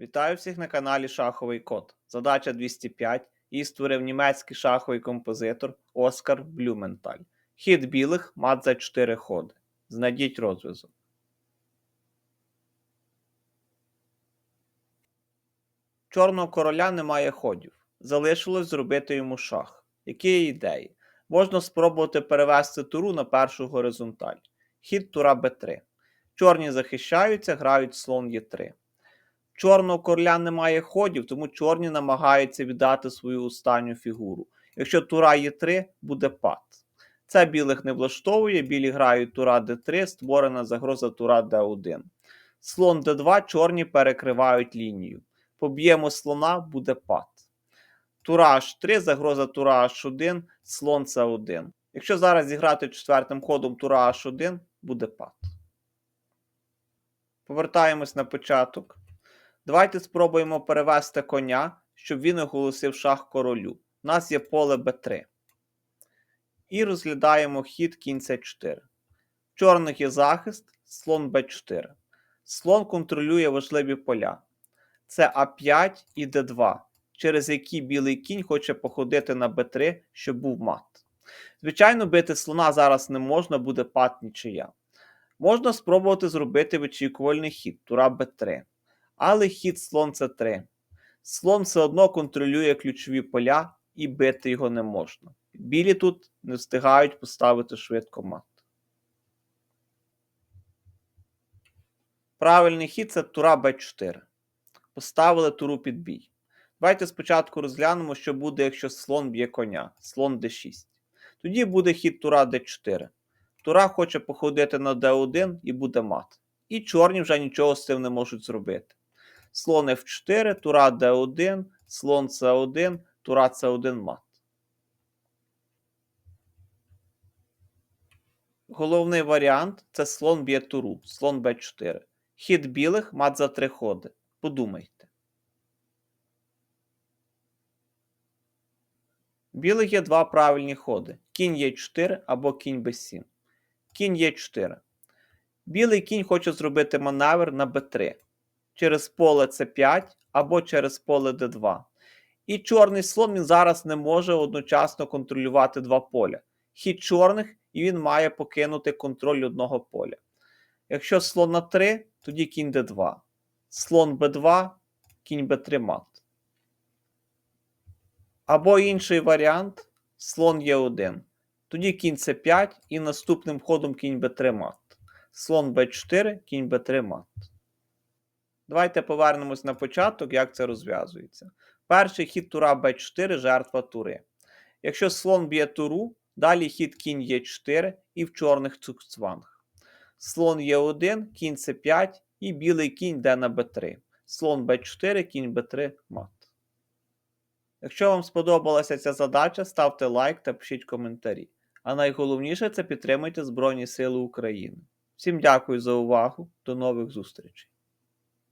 Вітаю всіх на каналі Шаховий Код. Задача 205. Її створив німецький шаховий композитор Оскар Блюменталь. Хід білих мат за 4 ходи. Знайдіть розв'язок. Чорного короля немає ходів. Залишилось зробити йому шах. Які є ідеї? Можна спробувати перевести туру на першу горизонталь. Хід тура Б3. Чорні захищаються, грають слон Е3. Чорного короля немає ходів, тому чорні намагаються віддати свою останню фігуру. Якщо тура Е3, буде пад. Це білих не влаштовує, білі грають тура Д3, створена загроза тура Д1. Слон Д2, чорні перекривають лінію. Поб'ємо слона, буде пад. Тура H3, загроза тура H1, слон С1. Якщо зараз зіграти четвертим ходом тура H1, буде пад. Повертаємось на початок. Давайте спробуємо перевести коня, щоб він оголосив шах королю. У нас є поле Б3. І розглядаємо хід кінь С4. В чорних є захист, слон Б4. Слон контролює важливі поля. Це А5 і Д2, через які білий кінь хоче походити на Б3, щоб був мат. Звичайно, бити слона зараз не можна, буде пат нічия. Можна спробувати зробити вичікувальний хід тура Б3. Але хід слон С3. Слон все одно контролює ключові поля і бити його не можна. Білі тут не встигають поставити швидко мат. Правильний хід це тура Б4. Поставили туру під бій. Давайте спочатку розглянемо, що буде, якщо слон б'є коня. Слон d6. Тоді буде хід тура d4. Тура хоче походити на d1 і буде мат. І чорні вже нічого з цим не можуть зробити. Слон F4, тура D1, слон C1, тура C1 мат. Головний варіант це слон б'є туру, слон b4. Хід білих мат за три ходи. Подумайте. Білих є два правильні ходи. Кінь Е4 або кінь Б7. Кінь Е4. Білий кінь хоче зробити маневр на Б3 через поле С5 або через поле Д2. І чорний слон він зараз не може одночасно контролювати два поля. Хід чорних, і він має покинути контроль одного поля. Якщо слон на 3, тоді кінь Д2. Слон Б2, кінь Б3 мат. Або інший варіант слон Е1. Тоді кінь С5 і наступним ходом кінь Б3 мат. Слон Б4, кінь Б3 мат. Давайте повернемось на початок, як це розв'язується. Перший хід тура Б4 жертва тури. Якщо слон б'є туру, далі хід кінь Е4 і в чорних цукцванг. Слон Е1, кінь С5 і білий кінь йде на Б3. Слон Б4, кінь Б3 мат. Якщо вам сподобалася ця задача, ставте лайк та пишіть коментарі. А найголовніше це підтримуйте Збройні Сили України. Всім дякую за увагу. До нових зустрічей!